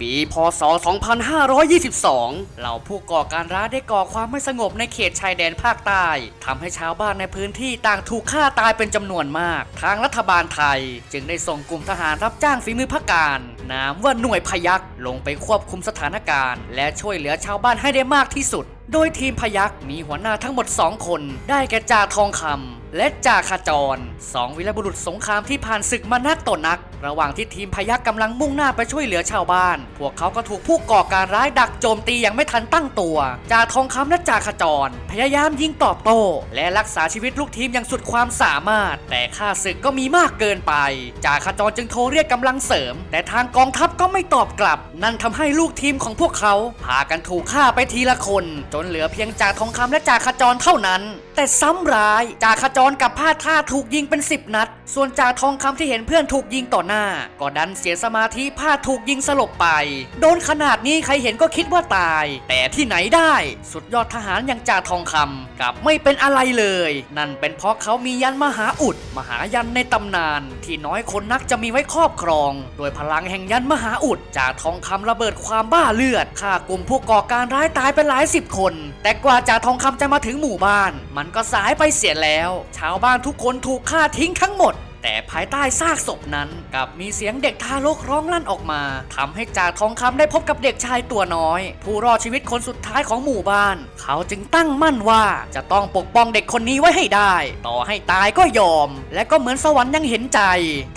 ปี พศ 2522 เหล่าผู้ก่อการร้ายได้ก่อความไม่สงบในเขตชายแดนภาคใต้ทำให้ชาวบ้านในพื้นที่ต่างถูกฆ่าตายเป็นจำนวนมาก ทางรัฐบาลไทย จึงได้ส่งกลุ่มทหารรับจ้างฝีมือพการ นามว่าหน่วยพยักลงไปควบคุมสถานการณ์ และช่วยเหลือชาวบ้านให้ได้มากที่สุด โดยทีมพยักมีหัวหน้าทั้งหมด 2 คน ได้แก่จ่าทองคำและจ่าขจรสองวีรบุรุษสงครามที่ผ่านศึกมานักต่อนัก ระหว่างที่ทีมพยักกำลังมุ่งหน้าไปช่วยเหลือชาวบ้าน พวกเขาก็ถูกผู้ก่อการร้ายดักโจมตีอย่างไม่ทันตั้งตัว จ่าทองคำและจ่าขจร พยายามยิงตอบโต้ และรักษาชีวิตลูกทีมอย่างสุดความสามารถ แต่ค่าศึกก็มีมากเกินไป จ่าขจรจึงโทรเรียกกำลังเสริม แต่ทางกองทัพก็ไม่ตอบกลับ นั่นทำให้ลูกทีมของพวกเขาพากันถูกฆ่าไปทีละคน จนเหลือเพียงจ่าทองคำและจ่าขจรเท่านั้น แต่ซ้ำร้ายจ่าขจรกับพลาดท่าถูกยิงเป็น 10 นัด ส่วนจ่าทองคำที่เห็นเพื่อนถูกยิงต่อหน้า ก็ดันเสียสมาธิพลาดถูกยิงสลบไป โดนขนาดนี้ใครเห็นก็คิดว่าตาย แต่ที่ไหนได้ สุดยอดทหารอย่างจ่าทองคำกลับไม่เป็นอะไรเลย นั่นเป็นเพราะเขามียันมหาอุด มหายันในตำนาน ที่น้อยคนนักจะมีไว้ครอบครอง โดยพลังแห่งยันมหาอุดจ่าทองคำระเบิดความบ้าเลือดฆ่ากลุ่มผู้ก่อการร้ายตายไปหลายสิบคน แต่กว่าจ่าทองคำจะมาถึงหมู่บ้าน มันก็สายไปเสียแล้ว ชาวบ้านทุกคนถูกฆ่าทิ้งทั้งหมด แต่ภายใต้ซากศพนั้นกลับมีเสียงเด็กทารกร้องลั่นออกมาทำให้จ่าทองคำได้พบกับเด็กชายตัวน้อย ผู้รอดชีวิตคนสุดท้ายของหมู่บ้าน เขาจึงตั้งมั่นว่าจะต้องปกป้องเด็กคนนี้ไว้ให้ได้ ต่อให้ตายก็ยอม และก็เหมือนสวรรค์ยังเห็นใจ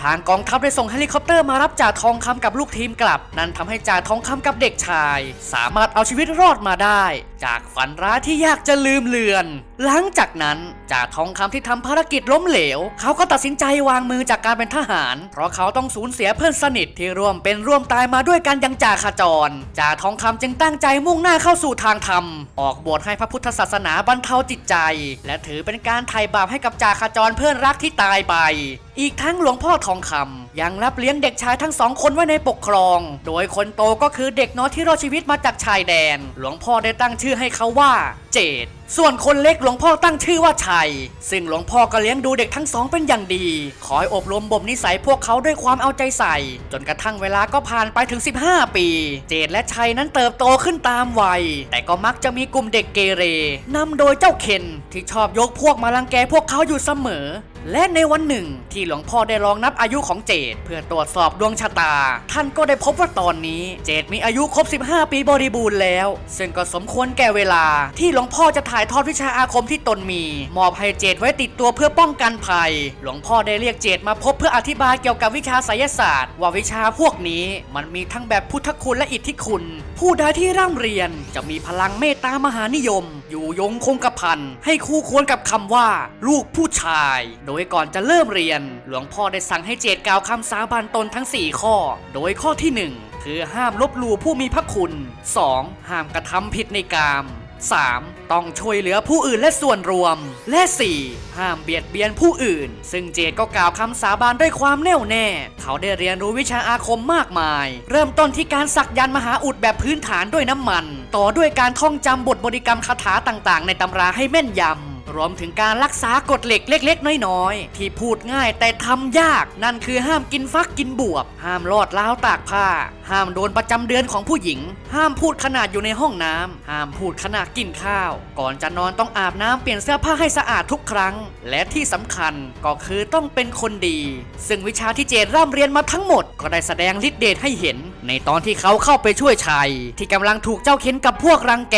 ทางกองทัพได้ส่งเฮลิคอปเตอร์มารับจ่าทองคำกับลูกทีมกลับ นั่นทำให้จ่าทองคำกับเด็กชาย สามารถเอาชีวิตรอดมาได้ จากฝันร้ายที่ยากจะลืมเลือน หลังจากนั้นจ่าทองคำที่ทำภารกิจล้มเหลว เขาก็ตัดสินใจวางมือจากการเป็นทหาร เพราะเขาต้องสูญเสียเพื่อนสนิทที่ร่วมเป็นร่วมตายมาด้วยกันอยังจ่าขจรจ่าทองคำจึงตั้งใจมุ่งหน้าเข้าสู่ทางธรรม ออกบวชให้พระพุทธศาสนาบรรเทาจิตใจ และถือเป็นการไถ่บาปให้กับจ่าขจรเพื่อนรักที่ตายไป อีกทั้งหลวงพ่อทองคำยังรับเลี้ยงเด็กชายทั้งสองคนไว้ในปกครอง โดยคนโตก็คือเด็กน้อยที่รอดชีวิตมาจากชายแดน หลวงพ่อได้ตั้งชื่อให้เขาว่า เจดส่วนคนเล็กหลวงพ่อตั้งชื่อว่าชัย ซึ่งหลวงพ่อก็เลี้ยงดูเด็กทั้งสองเป็นอย่างดี คอยอบรมบ่มนิสัยพวกเขาด้วยความเอาใจใส่ จนกระทั่งเวลาก็ผ่านไปถึง 15 ปี เจดและชัยนั้นเติบโตขึ้นตามวัย แต่ก็มักจะมีกลุ่มเด็กเกเรนำโดยเจ้าเคนที่ชอบยกพวกมารังแกพวกเขาอยู่เสมอ และในวันหนึ่ง ที่หลวงพ่อได้ลองนับอายุของเจดเพื่อตรวจสอบดวงชะตา ท่านก็ได้พบว่าตอนนี้เจดมีอายุครบ 15 ปีบริบูรณ์แล้ว ซึ่งก็สมควรแก่เวลา ที่หลวงพ่อจะถ่ายทอดวิชาอาคมที่ตนมี มอบให้เจดไว้ติดตัวเพื่อป้องกันภัย หลวงพ่อได้เรียกเจดมาพบเพื่ออธิบายเกี่ยวกับวิชาไสยศาสตร์ ว่าวิชาพวกนี้มันมีทั้งแบบพุทธคุณและอิทธิคุณ ผู้ใดที่ร่ำเรียนจะมีพลังเมตตามหานิยม อยู่ยงคงกระพันให้คู่ควรกับคำว่า ลูกผู้ชายโดยก่อนจะเริ่มเรียน หลวงพ่อได้สั่งให้เจดกล่าวคำสาบานตนทั้ง 4 ข้อ โดยข้อที่ 1 คือห้ามลบหลู่ผู้มีพระคุณ 2. ห้ามกระทำผิดในกาม 3. ต้องช่วยเหลือผู้อื่นและส่วนรวม และ 4. ห้ามเบียดเบียนผู้อื่น ซึ่งเจดก็กล่าวคำสาบานด้วยความแน่วแน่ เขาได้เรียนรู้วิชาอาคมมากมาย เริ่มต้นที่การสักยันมหาอุดแบบพื้นฐานด้วยน้ำมัน ต่อด้วยการท่องจำบทบริกรรมคาถาต่างๆ ในตำราให้แม่นยำ รวมถึงการรักษากฎเหล็กเล็ก ๆ น้อยๆ ที่พูดง่ายแต่ทำยากนั่นคือห้ามกินฟักกินบวบ ห้ามลอดล้าวตากผ้า ห้ามโดนประจำเดือนของผู้หญิง ห้ามพูดขนาดอยู่ในห้องน้ำห้ามพูดขณะกินข้าว ก่อนจะนอนต้องอาบน้ำเปลี่ยนเสื้อผ้าให้สะอาดทุกครั้ง และที่สำคัญก็คือต้องเป็นคนดี ซึ่งวิชาที่เจดร่ำเรียนมาทั้งหมด ก็ได้แสดงฤทธิ์เดชให้เห็น ในตอนที่เขาเข้าไปช่วยชัย ที่กำลังถูกเจ้าเคนกับพวกรังแก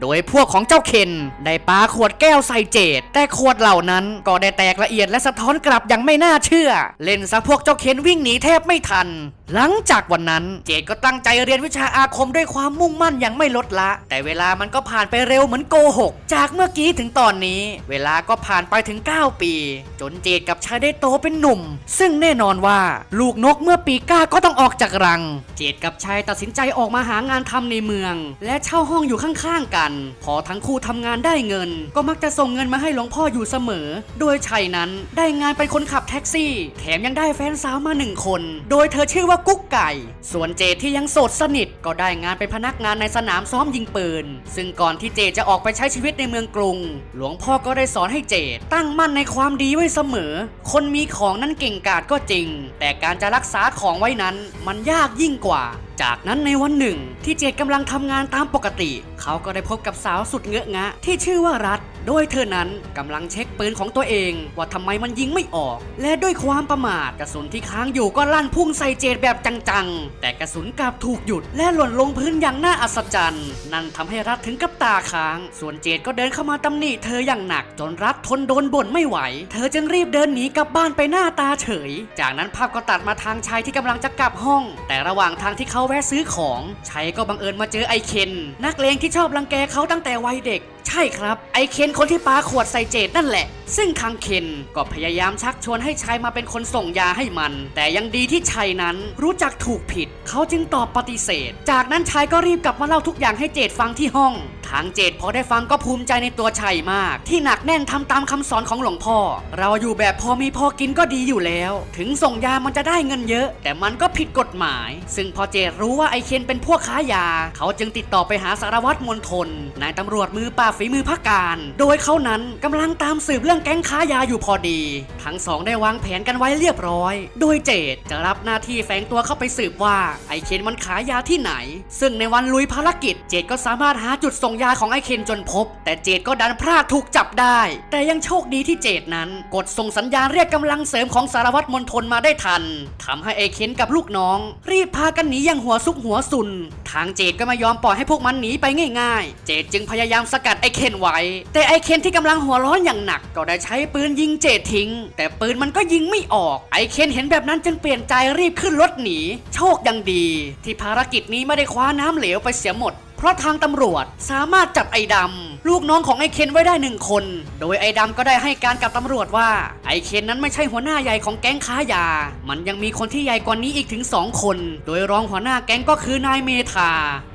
โดยพวกของเจ้าเคนได้ปาขวดแก้วใส่เจดแต่ขวดเหล่านั้นก็ได้แตกละเอียดและสะท้อนกลับอย่างไม่น่าเชื่อ เล่นซะพวกเจ้าเคนวิ่งหนีแทบไม่ทัน หลังจากวันนั้นเจดก็ตั้งใจเรียนวิชาอาคมด้วยความมุ่งมั่นอย่างไม่ลดละ แต่เวลามันก็ผ่านไปเร็วเหมือนโกหก จากเมื่อกี้ถึงตอนนี้ เวลาก็ผ่านไปถึง 9 ปี จนเจดกับชายได้โตเป็นหนุ่ม ซึ่งแน่นอนว่าลูกนกเมื่อปีก้าก็ต้องออกจากรัง เจดกับชายตัดสินใจออกมาหางานทำในเมือง และเช่าห้องอยู่ข้างๆกัน พอทั้งคู่ทำงานได้เงิน ก็มักจะส่งเงินมาให้หลวงพ่ออยู่เสมอ โดยชัยนั้นได้งานเป็นคนขับแท็กซี่ แถมยังได้แฟนสาวมาหนึ่งคน โดยเธอชื่อว่ากุ๊กไก่ ส่วนเจที่ยังโสดสนิทก็ได้งานเป็นพนักงานในสนามซ้อมยิงปืน ซึ่งก่อนที่เจจะออกไปใช้ชีวิตในเมืองกรุง หลวงพ่อก็ได้สอนให้เจ ตั้งมั่นในความดีไว้เสมอ คนมีของนั้นเก่งกาจก็จริง แต่การจะรักษาของไว้นั้น มันยากยิ่งกว่าจากนั้นในวันหนึ่งที่เจดกำลังทำงานตามปกติ เขาก็ได้พบกับสาวสุดเงอะงะ ที่ชื่อว่ารัฐ โดยเธอนั้นกำลังเช็คปืนของตัวเอง ว่าทำไมมันยิงไม่ออก และด้วยความประมาทกระสุนที่ค้างอยู่ก็ลั่นพุ่งใส่เจดแบบจังๆ แต่กระสุนกลับถูกหยุดและหล่นลงพื้นอย่างน่าอัศจรรย์ นั่นทำให้รัฐถึงกับตาค้าง ส่วนเจดก็เดินเข้ามาตำหนิเธออย่างหนักจนรัฐทนโดนบ่นไม่ไหว เธอจึงรีบเดินหนีกลับบ้านไปหน้าตาเฉย จากนั้นภาพก็ตัดมาทางชายที่กำลังจะกลับห้อง แต่ระหว่างทางที่เขาแวะซื้อของชัยก็บังเอิญมาเจอไอเคน นักเลงที่ชอบรังแกเขาตั้งแต่วัยเด็ก ใช่ครับไอเคนคนที่ปาขวดใส่เจดนั่นแหละ ซึ่งคังเคนก็พยายามชักชวนให้ชัยมาเป็นคนส่งยาให้มัน แต่ยังดีที่ชัยนั้นรู้จักถูกผิด เขาจึงตอบปฏิเสธ จากนั้นชัยก็รีบกลับมาเล่าทุกอย่างให้เจดฟังที่ห้อง ทางเจดพอได้ฟังก็ภูมิใจในตัวชัยมาก ที่หนักแน่นทำตามคำสอนของหลวงพ่อ เราอยู่แบบพอมีพอกินก็ดีอยู่แล้ว ถึงส่งยามันจะได้เงินเยอะ แต่มันก็ผิดกฎหมาย ซึ่งพอเจดรู้ว่าไอเคนเป็นพวกค้ายา เขาจึงติดต่อไปหาสารวัตรมณฑลนายตำรวจมือปราบฝีมือพักการ โดยเขานั้นกำลังตามสืบเรื่องแก๊งค้ายาอยู่พอดี ทั้งสองได้วางแผนกันไว้เรียบร้อย โดยเจดจะรับหน้าที่แฝงตัวเข้าไปสืบว่าไอเคนมันขายยาที่ไหน ซึ่งในวันลุยภารกิจเจดก็สามารถหาจุดส่งยาของไอเคนจนพบ แต่เจดก็ดันพลาดถูกจับได้ แต่ยังโชคดีที่เจดนั้น กดส่งสัญญาณเรียกกำลังเสริมของสารวัตรมณฑลมาได้ทันทำให้ไอเคนกับลูกน้อง รีบพากันหนีอย่างหัวซุกหัวซุน ทางเจดก็ไม่ยอมปล่อยให้พวกมันหนีไปง่ายๆ เจดจึงพยายามสกัดไอเคนไว้ แต่ไอเคนที่กำลังหัวร้อนอย่างหนัก ก็ได้ใช้ปืนยิงเจดทิ้ง แต่ปืนมันก็ยิงไม่ออก ไอเคนเห็นแบบนั้นจึงเปลี่ยนใจรีบขึ้นรถหนี โชคยังดี ที่ภารกิจนี้ไม่ได้คว้าน้ำเหลวไปเสียหมด เพราะทางตำรวจสามารถจับไอ้ดำลูกน้องของไอ้เคนไว้ได้หนึ่งคน โดยไอ้ดำก็ได้ให้การกับตำรวจว่าไอ้เคนนั้นไม่ใช่หัวหน้าใหญ่ของแก๊งค้ายา มันยังมีคนที่ใหญ่กว่านี้อีกถึงสองคน โดยรองหัวหน้าแก๊งก็คือนายเมธา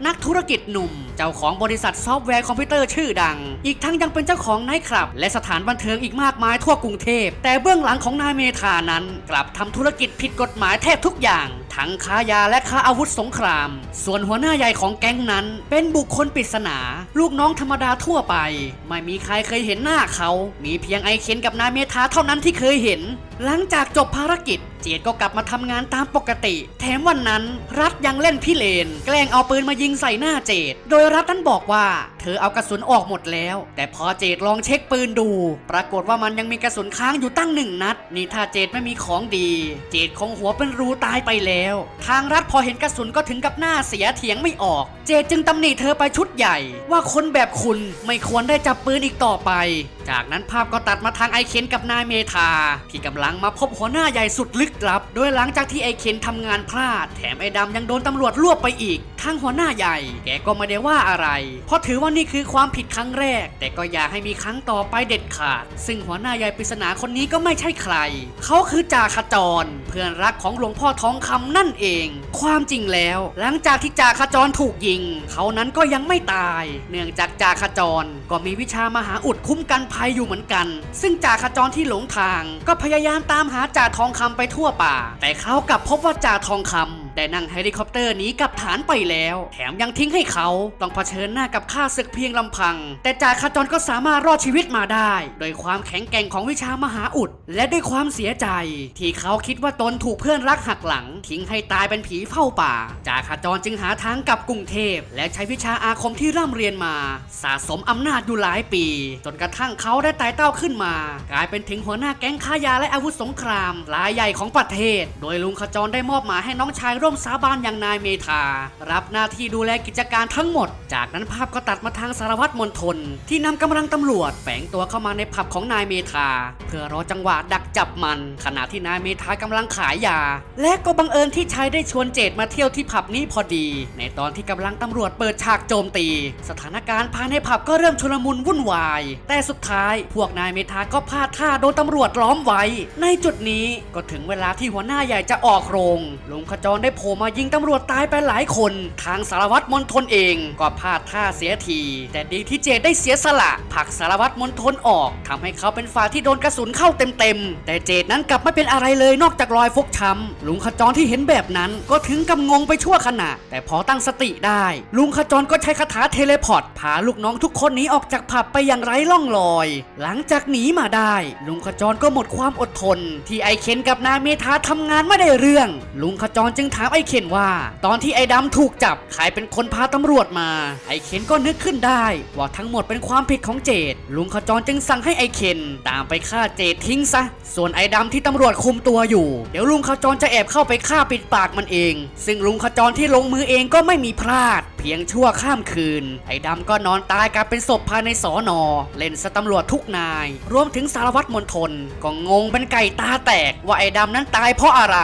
นักธุรกิจหนุ่ม เจ้าของบริษัทซอฟต์แวร์คอมพิวเตอร์ชื่อดัง อีกทั้งยังเป็นเจ้าของไนท์คลับ และสถานบันเทิงอีกมากมายทั่วกรุงเทพ แต่เบื้องหลังของนายเมธานั้น กลับทำธุรกิจผิดกฎหมายแทบทุกอย่าง ทั้งค้ายาและค้าอาวุธสงคราม ส่วนหัวหน้าใหญ่ของแก๊งนั้น เป็นบุคคลปริศนา ลูกน้องธรรมดาทั่วไป ไม่มีใครเคยเห็นหน้าเขา มีเพียงไอเคนกับนายเมธาเท่านั้นที่เคยเห็น หลังจากจบภารกิจเจดก็กลับมาทำงานตามปกติ แถมวันนั้น รัฐยังเล่นพี่เลน แกล้งเอาปืนมายิงใส่หน้าเจดโดยรัฐนั้นบอกว่า เธอเอากระสุนออกหมดแล้ว แต่พอเจดลองเช็คปืนดู ปรากฏว่ามันยังมีกระสุนค้างอยู่ตั้งหนึ่งนัด นี่ถ้าเจดไม่มีของดี เจดคงหัวเป็นรูตายไปแล้ว ทางรัฐพอเห็นกระสุนก็ถึงกับหน้าเสียเถียงไม่ออก เจดจึงตำหนิเธอไปชุดใหญ่ ว่าคนแบบคุณไม่ควรได้จับปืนอีกต่อไป จากนั้นภาพก็ตัดมาทางไอเคนกับนายเมธาที่กำลังมาพบหัวหน้าใหญ่สุดลึกลับ โดยหลังจากที่ไอเคนทำงานพลาด แถมไอดำยังโดนตำรวจรวบไปอีกทางหัวหน้าใหญ่ แกก็ไม่ได้ว่าอะไร เพราะถือว่านี่คือความผิดครั้งแรก แต่ก็อย่าให้มีครั้งต่อไปเด็ดขาด ซึ่งหัวหน้าใหญ่ปริศนาคนนี้ก็ไม่ใช่ใคร เขาคือจ่าขจร เพื่อนรักของหลวงพ่อทองคำนั่นเอง ความจริงแล้ว หลังจากที่จ่าขจรถูกยิง เขานั้นก็ยังไม่ตาย เนื่องจากจ่าขจรก็มีวิชามหาอุดคุ้มกันภัยอยู่เหมือนกัน ซึ่งจ่าขจรที่หลงทาง ก็พยายามตามหาจ่าทองคำไปทั่วป่า แต่เขากลับพบว่าจ่าทองคำ ได้นั่งเฮลิคอปเตอร์หนีกลับฐานไปแล้ว แถมยังทิ้งให้เขาต้องเผชิญหน้ากับข้าศึกเพียงลำพัง แต่จ่าขจรก็สามารถรอดชีวิตมาได้ โดยความแข็งแกร่งของวิชามหาอุด และด้วยความเสียใจ ที่เขาคิดว่าตนถูกเพื่อนรักหักหลัง ทิ้งให้ตายเป็นผีเฝ้าป่าจ่าขจรจึงหาทางกลับกรุงเทพ และใช้วิชาอาคมที่ร่ำเรียนมา สะสมอำนาจอยู่หลายปี จนกระทั่งเขาได้ไต่เต้าขึ้นมา กลายเป็นถึงหัวหน้าแก๊งค้ายาและอาวุธสงครามรายใหญ่ของประเทศ โดยลุงขจรได้มอบหมายให้น้องชายร่วมสาบานอย่างนายเมธา รับหน้าที่ดูแลกิจการทั้งหมด จากนั้นภาพก็ตัดมาทางสารวัตรมณฑลที่นำกำลังตำรวจแฝงตัวเข้ามาในผับของนายเมธา เพื่อรอจังหวะดักจับมัน ขณะที่นายเมธากำลังขายยา และก็บังเอิญที่ชายได้ชวนเจดมาเที่ยวที่ผับนี้พอดี ในตอนที่กำลังตำรวจเปิดฉากโจมตี สถานการณ์ภายในผับก็เริ่มชุลมุนวุ่นวาย แต่สุดท้ายพวกนายเมธาก็พลาดท่าโดนตำรวจล้อมไว้ ในจุดนี้ก็ถึงเวลาที่หัวหน้าใหญ่จะออกโรงลุงขจรได้โผล่มายิงตำรวจตายไปหลายคน ทางสารวัตรมณฑลเองก็พลาดท่าเสียที แต่ดีที่เจดได้เสียสละผลักสารวัตรมณฑลออกทำให้เขาเป็นฝ่ายที่โดนกระสุนเข้าเต็มๆ แต่เจดนั้นกลับไม่เป็นอะไรเลยนอกจากรอยฟกช้ำลุงขจรที่เห็นแบบนั้นก็ถึงกับงงไปชั่วขณะ แต่พอตั้งสติได้ ลุงขจรก็ใช้คาถาเทเลพอร์ตพาลูกน้องทุกคนหนีออกจากผับไปอย่างไร้ร่องรอย หลังจากหนีมาได้ ลุงขจรก็หมดความอดทน ที่ไอเคนกับนายเมธาทำงานไม่ได้เรื่อง ลุงขจรจึงถามามไอ้เคนว่า ตอนที่ไอ้ดำถูกจับใครเป็นคนพาตำรวจมา ไอ้เคนก็นึกขึ้นได้ ว่าทั้งหมดเป็นความผิดของเจดลุงขจรจึงสั่งให้ไอ้เคนตามไปฆ่าเจดทิ้งซะ ส่วนไอ้ดำที่ตำรวจคุมตัวอยู่ เดี๋ยวลุงขจรจะแอบเข้าไปฆ่าปิดปากมันเอง ซึ่งลุงขจรที่ลงมือเองก็ไม่มีพลาด พียงชั่วข้ามคืน ไอ้ดำก็นอนตายกลายเป็นศพภายในสอนอ เล่นสตำรวจทุกนาย รวมถึงสารวัตรมณฑลก็งงเป็นไก่ตาแตกว่าไอ้ดำนั้นตายเพราะอะไร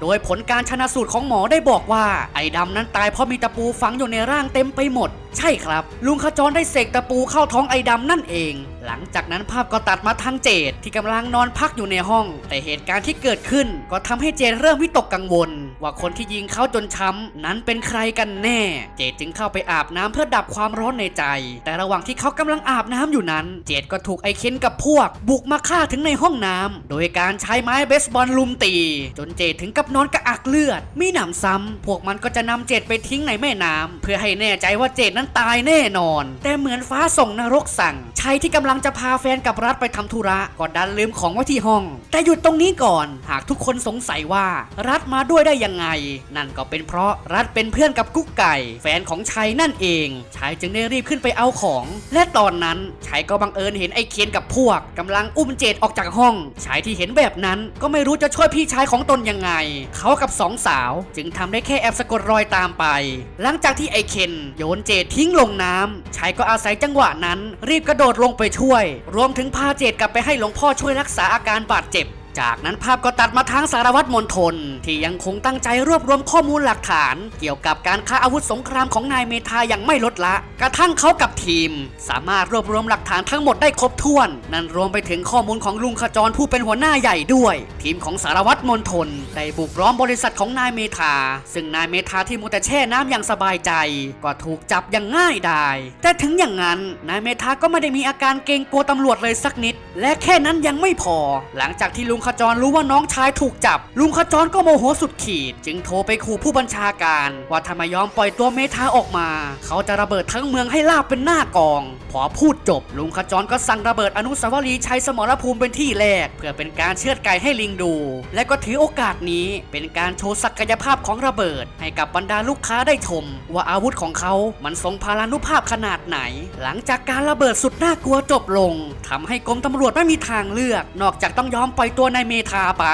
โดยผลการชนะสูตรของหมอได้บอกว่าไอ้ดำนั้นตายเพราะมีตะปูฝังอยู่ในร่างเต็มไปหมด ใช่ครับ ลุงขจรได้เสกตะปูเข้าท้องไอ้ดำนั่นเอง หลังจากนั้นภาพก็ตัดมาทางเจดที่กำลังนอนพักอยู่ในห้อง แต่เหตุการณ์ที่เกิดขึ้นก็ทำให้เจดเริ่มวิตกกังวล ว่าคนที่ยิงเขาจนช้ำนั้นเป็นใครกันแน่ เจดจึงเข้าไปอาบน้ำเพื่อดับความร้อนในใจ แต่ระหว่างที่เขากำลังอาบน้ำอยู่นั้น เจดก็ถูกไอเคนกับพวก บุกมาฆ่าถึงในห้องน้ำโดยการใช้ไม้เบสบอลลุมตี จนเจดถึงกับนอนกระอักเลือด มีหนำซ้ำพวกมันก็จะนำเจดไปทิ้งในแม่น้ำเพื่อให้แน่ใจว่าเจดนั้นตายแน่นอน แต่เหมือนฟ้าส่งนรกสั่งชายที่กำลังจะพาแฟนกับรัฐไปทำธุระก็ดันลืมของไว้ที่ห้อง แต่หยุดตรงนี้ก่อน หากทุกคนสงสัยว่ารัฐมาด้วยได้ยังไง นั่นก็เป็นเพราะรัฐเป็นเพื่อนกับกุ๊กไก่ แฟนของชัยนั่นเองชายจึงได้รีบขึ้นไปเอาของ และตอนนั้นชายก็บังเอิญเห็นไอ้เคียนกับพวกกำลังอุ้มเจดออกจากห้องชายที่เห็นแบบนั้นก็ไม่รู้จะช่วยพี่ชายของตนยังไง เขากับสองสาว จึงทำได้แค่แอบสะกดรอยตามไป หลังจากที่ไอ้เคนโยนเจดทิ้งลงน้ำชายก็อาศัยจังหวะนั้น รีบกระโดดลงไปช่วย รวมถึงพาเจดกลับไปให้หลวงพ่อช่วยรักษาอาการบาดเจ็บ จากนั้นภาพก็ตัดมาทางสารวัตรมณฑลที่ยังคงตั้งใจรวบรวมข้อมูลหลักฐาน เกี่ยวกับการค้าอาวุธสงครามของนายเมธาอย่างไม่ลดละ กระทั่งเขากับทีม สามารถรวบรวมหลักฐานทั้งหมดได้ครบถ้วน นั่นรวมไปถึงข้อมูลของลุงขจรผู้เป็นหัวหน้าใหญ่ด้วย ทีมของสารวัตรมณฑลได้บุกล้อมบริษัทของนายเมธา ซึ่งนายเมธาที่มัวแต่แช่น้ำอย่างสบายใจ ก็ถูกจับอย่างง่ายดายแต่ถึงอย่างนั้นนายเมธาก็ไม่ได้มีอาการเกรงกลัวตำรวจเลยสักนิด และแค่นั้นยังไม่พอ หลังจากที่ลุงขจรรู้ว่าน้องชายถูกจับ ลุงขจรก็โมโหสุดขีด จึงโทรไปขู่ผู้บัญชาการ ว่าถ้าไม่ยอมปล่อยตัวเมธาออกมา เขาจะระเบิดทั้งเมืองให้ลาบเป็นหน้ากอง พอพูดจบ ลุงขจรก็สั่งระเบิดอนุสาวรีย์ชัยสมรภูมิเป็นที่แรก เพื่อเป็นการเชือดไก่ให้ลิงดู และก็ถือโอกาสนี้เป็นการโชว์ศักยภาพของระเบิด ให้กับบรรดาลูกค้าได้ชม ว่าอาวุธของเขามันทรงพารานุภาพขนาดไหน หลังจากการระเบิดสุดน่ากลัวจบลงทำให้กรมตำรวจไม่มีทางเลือก นอกจากต้องยอมปล่อยตัวนายเมธาไป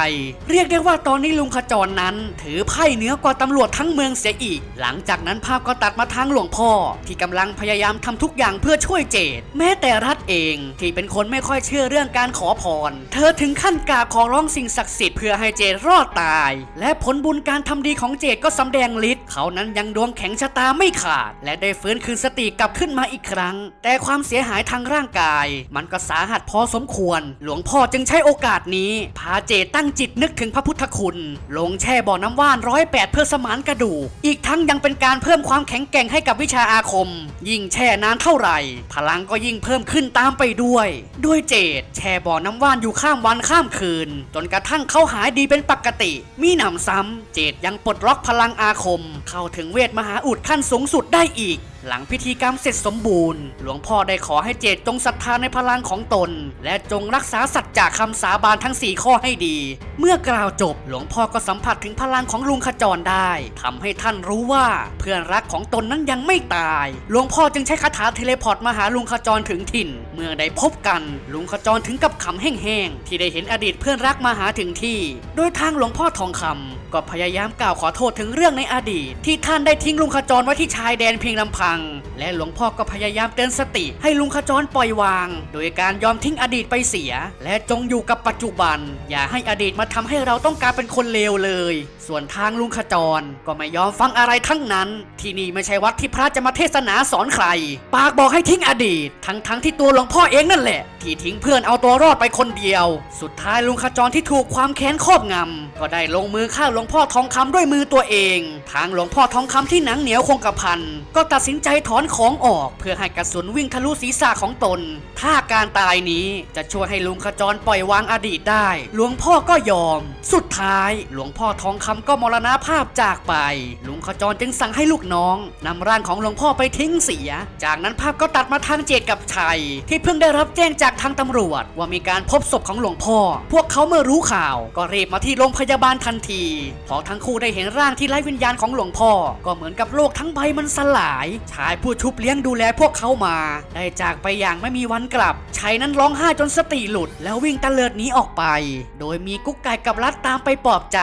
เรียกได้ว่าตอนนี้ลุงขจรนั้น ถือไพ่เหนือกว่าตำรวจทั้งเมืองเสียอีก หลังจากนั้นภาพก็ตัดมาทางหลวงพ่อ ที่กำลังพยายามทำทุกอย่างเพื่อช่วยเจดแม้แต่รัฐเองที่เป็นคนไม่ค่อยเชื่อเรื่องการขอพร เธอถึงขั้นกราบขอร้องสิ่งศักดิ์สิทธิ์เพื่อให้เจดรอดตาย และผลบุญการทำดีของเจดก็สำแดงฤทธิ์เขานั้นยังดวงแข็งชะตาไม่ขาด และได้ฟื้นคืนสติกลับขึ้นมาอีกครั้ง แต่ความเสียหายทางร่างกาย มันก็สาหัสพอสมควร หลวงพ่อจึงใช้โอกาสนี้พาเจตั้งจิตนึกถึงพระพุทธคุณ ลงแช่บ่อน้ำว่านร้อยแปดเพื่อสมานกระดูก อีกทั้งยังเป็นการเพิ่มความแข็งแกร่งให้กับวิชาอาคม ยิ่งแช่นานเท่าไหร่ พลังก็ยิ่งเพิ่มขึ้นตามไปด้วย ด้วยเจดแช่บ่อน้ำว่านอยู่ข้ามวันข้ามคืน จนกระทั่งเขาหายดีเป็นปกติ มีหนำซ้ำเจดยังปลดล็อกพลังอาคม เข้าถึงเวทมหาอุดขั้นสูงสุดได้อีก หลังพิธีกรรมเสร็จสมบูรณ์ หลวงพ่อได้ขอให้เจดจงศรัทธาในพลังของตน และจงรักษาสัจจะคำสาบานทั้ง 4 ข้อให้ดี เมื่อกล่าวจบ หลวงพ่อก็สัมผัสถึงพลังของลุงขจรได้ทำให้ท่านรู้ว่าเพื่อนรักของตนนั้นยังไม่ตาย หลวงพ่อจึงใช้คาถาเทเลพอร์ตมาหาลุงขจรถึงถิ่น เมื่อได้พบกันลุงขจรถึงกับขำแห้งๆที่ได้เห็นอดีตเพื่อนรักมาหาถึงที่ โดยทางหลวงพ่อทองคำ ก็พยายามกล่าวขอโทษถึงเรื่องในอดีต ที่ท่านได้ทิ้งลุงขจรไว้ที่ชายแดนเพียงลำพังและหลวงพ่อก็พยายามเตือนสติ ให้ลุงขจรปล่อยวาง โดยการยอมทิ้งอดีตไปเสีย และจงอยู่กับปัจจุบัน อย่าให้อดีตมาทำให้เราต้องการเป็นคนเลวเลย ส่วนทางลุงขจรก็ไม่ยอมฟังอะไรทั้งนั้น ที่นี่ไม่ใช่วัดที่พระจะมาเทศนาสอนใคร ปากบอกให้ทิ้งอดีต ทั้งทั้งๆที่ตัวหลวงพ่อเองนั่นแหละ ที่ทิ้งเพื่อนเอาตัวรอดไปคนเดียว สุดท้ายลุงขจรที่ถูกความแค้นครอบงำก็ได้ลงมือฆ่าหลวงพ่อทองคำด้วยมือตัวเอง ทางหลวงพ่อทองคำที่หนังเหนียวคงกระพันก็ตัดสินใจถอนของออกเพื่อให้กระสุนวิ่งทะลุศีรษะของตน ถ้าการตายนี้จะช่วยให้ลุงขจรปล่อยวางอดีตได้ หลวงพ่อก็ยอม สุดท้าย หลวงพ่อทองคำก็มรณภาพจากไป ลุงขจรจึงสั่งให้ลูกน้องนำร่างของหลวงพ่อไปทิ้งเสีย จากนั้นภาพก็ตัดมาทางเจดกับชัย ที่เพิ่งได้รับแจ้งจากทางตำรวจ ว่ามีการพบศพของหลวงพ่อ พวกเขาเมื่อรู้ข่าว ก็รีบมาที่โรงพยาบาลทันที พอทั้งคู่ได้เห็นร่างที่ไร้วิญญาณของหลวงพ่อ ก็เหมือนกับโลกทั้งใบมันสลาย ชายผู้ชุบเลี้ยงดูแลพวกเขามา ได้จากไปอย่างไม่มีวันกลับชายนั้นร้องไห้จนสติหลุด แล้ววิ่งตะเลิดหนีออกไป โดยมีกุ๊กไก่กับรัดตามไปปลอบใจ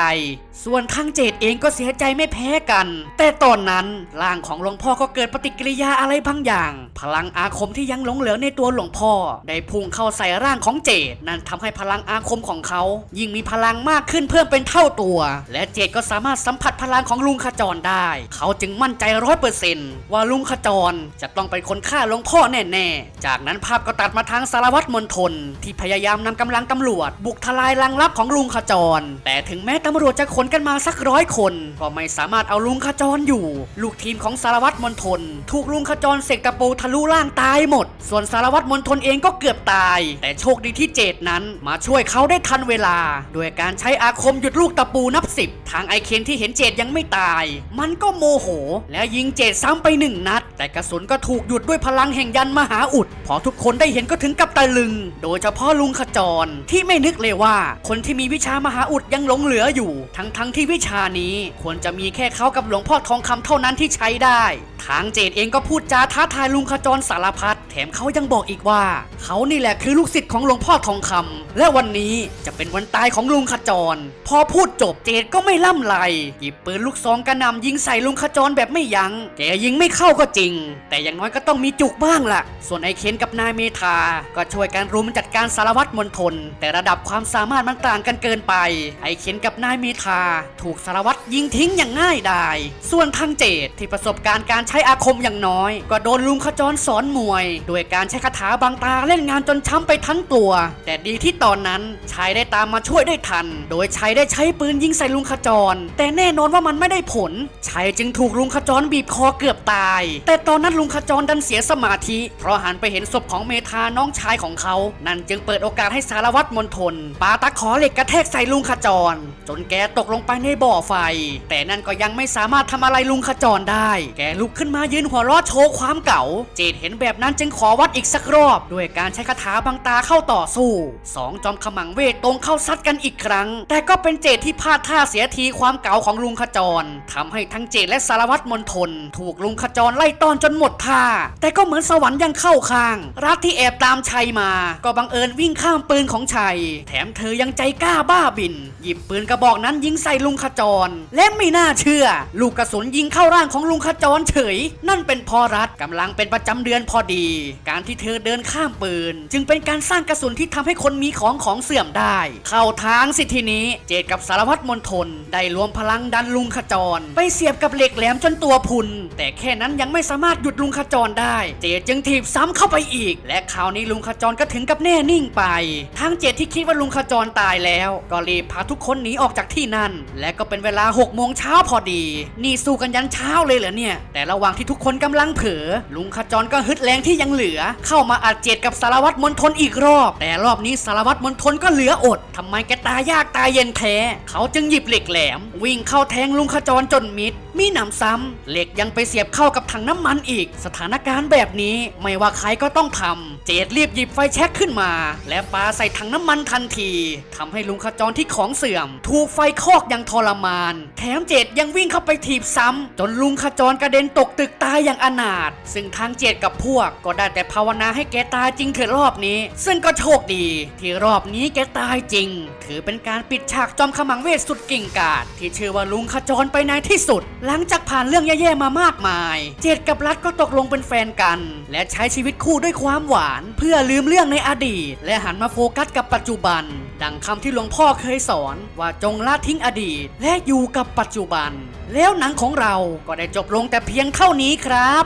ส่วนทางเจดเองก็เสียใจไม่แพ้กัน แต่ตอนนั้นร่างของหลวงพ่อก็เกิดปฏิกิริยาอะไรบางอย่าง พลังอาคมที่ยังหลงเหลือในตัวหลวงพ่อ ได้พุ่งเข้าใส่ร่างของเจดนั่นทำให้พลังอาคมของเขา ยิ่งมีพลังมากขึ้นเพิ่มเป็นเท่าตัว และเจดก็สามารถสัมผัสพลังของลุงขจรได้ เขาจึงมั่นใจร้อยเปอร์เซนต์ว่าลุงขจรจะต้องเป็นคนฆ่าหลวงพ่อแน่ๆ จากนั้นภาพก็ตัดมาทางสารวัตรมณฑลที่พยายามนำกำลังตำรวจ บุกทลายรังลับของลุงขจร แต่ถึงแม้ตำรวจจะขนกันมาสักร้อยคน ก็ไม่สามารถเอาลุงขจรอยู่ ลูกทีมของสารวัตรมณฑลถูกลุงขจรเสกตะปูทะลุร่างตายหมด ส่วนสารวัตรมณฑลเองก็เกือบตาย แต่โชคดีที่เจดนั้นมาช่วยเขาได้ทันเวลา โดยการใช้อาคมหยุดลูกตะปูนับสิบทางไอเคนที่เห็นเจดยังไม่ตาย มันก็โมโห แล้วยิงเจดซ้ำไปหนึ่งนัด แต่กระสุนก็ถูกหยุดด้วยพลังแห่งยันมหาอุด พอทุกคนได้เห็นก็ถึงกับตะลึง โดยเฉพาะลุงขจรที่ไม่นึกเลยว่า คนที่มีวิชามหาอุดยังหลงเหลืออยู่ ทั้งทั้งที่วิชานี้ควรจะมีแค่เขากับหลวงพ่อทองคำเท่านั้นที่ใช้ได้ ทางเจดเองก็พูดจาท้าทายลุงขจรสารพัดแถมเขายังบอกอีกว่า เขานี่แหละคือลูกศิษย์ของหลวงพ่อทองคำและวันนี้จะเป็นวันตายของลุงขจร พอพูดจบเจดก็ไม่ล่ำไรหยิบปืนลูกซองกระหน่ำยิงใส่ลุงขจรแบบไม่ยัง้งแกยิงไม่เข้าก็จริง แต่อย่างน้อยก็ต้องมีจุกบ้างล่ะ ส่วนไอเคนกับนายเมธาก็ช่วยกันรุมจัดการสารวัตรมณฑลแต่ระดับความสามารถมันต่างกันเกินไป ไอเคนกับนายเมธาถูกสารวัตรยิงทิ้งอย่างง่ายดาย ส่วนทางเจดที่ประสบการณ์การใช้อาคมอย่างน้อย ก็โดนลุงขจรสอนมวย โดยการใช้คาถาบางตาเล่นงานจนช้ำไปทั้งตัว แต่ดีที่ตอนนั้นชายได้ตามมาช่วยได้ทัน โดยชายได้ใช้ปืนยิงใส่ลุงขจร แต่แน่นอนว่ามันไม่ได้ผลชายจึงถูกลุงขจรบีบคอเกือบตาย แต่ตอนนั้นลุงขจรดันเสียสมาธิ เพราะหันไปเห็นศพของเมธาน้องชายของเขา นั่นจึงเปิดโอกาสให้สารวัตรมณฑลปาตะขอเหล็กกระแทกใส่ลุงขจร จนแกตกลงไปในบ่อไฟ แต่นั่นก็ยังไม่สามารถทำอะไรลุงขจรได้ แกลุกขึ้นมายืนหัวเราะโชว์ความเก่า เจดเห็นแบบนั้นจึงขอวัดอีกสักรอบ ด้วยการใช้คาถาบังตาเข้าต่อสู้สองจอมขมังเวทตรงเข้าซัดกันอีกครั้ง แต่ก็เป็นเจดที่พลาดท่าเสียทีความเก่าของลุงขจรทำให้ทั้งเจดและสารวัตรมณฑลถูกลุงขจรไล่ต้อนจนหมดท่า แต่ก็เหมือนสวรรค์ยังเข้าข้าง รักที่แอบตามชัยมา ก็บังเอิญวิ่งข้ามปืนของชัย แถมเธอยังใจกล้าบ้าบิน หยิบปืนกระบอกนั้นยิงใส่ลุงขจร และไม่น่าเชื่อ ลูกกระสุนยิงเข้าร่างของลุงขจรเฉย นั่นเป็นพอรัฐกำลังเป็นประจำเดือนพอดี การที่เธอเดินข้ามปืน จึงเป็นการสร้างกระสุนที่ทำให้คนมีของของเสื่อมได้ เข้าทางสิทีนี้ เจดกับสารวัตรมณฑลได้รวมพลังดันลุงขจร ไปเสียบกับเหล็กแหลมจนตัวพุน แต่แค่นั้นยังไม่สามารถหยุดลุงขจรได้ เจดจึงถีบซ้ำเข้าไปอีก และคราวนี้ลุงขจรก็ถึงกับแน่นิ่งไปทางเจดที่คิดว่าลุงขจรตายแล้ว ก็รีบพาทุกคนหนีออกจากที่นั่นและก็เป็นเวลา6โมงเช้าพอดี นี่สู้กันยันเช้าเลยเหรอเนี่ย แต่ระหว่างที่ทุกคนกำลังเผลอลุงขจรก็ฮึดแรงที่ยังเหลือ เข้ามาอัดเจดกับสารวัตรมณฑลอีกรอบ แต่รอบนี้สารวัตรมณฑลก็เหลืออดทำไมแกตายากตายเย็นแท้ เขาจึงหยิบเหล็กแหลม วิ่งเข้าแทงลุงขจรจนมิด มีหนำซ้ำเหล็กยังไปเสียบเข้ากับถังน้ำมันอีก สถานการณ์แบบนี้ไม่ว่าใครก็ต้องทำเจดรีบหยิบไฟแช็กขึ้นมา และปาใส่ถังน้ำมันทันทีทำให้ลุงขจรที่ของเสื่อม ถูกไฟคอกอย่างทรมาน แถมเจดยังวิ่งเข้าไปถีบซ้ำจนลุงขจรกระเด็นตกตึกตายอย่างอนาถซึ่งทางเจดกับพวกก็ได้แต่ภาวนาให้แกตายจริงเถอะรอบนี้ ซึ่งก็โชคดี ที่รอบนี้แกตายจริง ถือเป็นการปิดฉากจอมขมังเวทสุดกิ่งกาจที่เชื่อว่าลุงขจรไปในที่สุด หลังจากผ่านเรื่องแย่ๆมามากมาย เจดกับรัฐก็ตกลงเป็นแฟนกัน และใช้ชีวิตคู่ด้วยความหวาน เพื่อลืมเรื่องในอดีต และหันมาโฟกัสกับปัจจุบัน ดังคำที่หลวงพ่อเคยสอนว่าจงละทิ้งอดีต และอยู่กับปัจจุบัน แล้วหนังของเราก็ได้จบลงแต่เพียงเท่านี้ครับ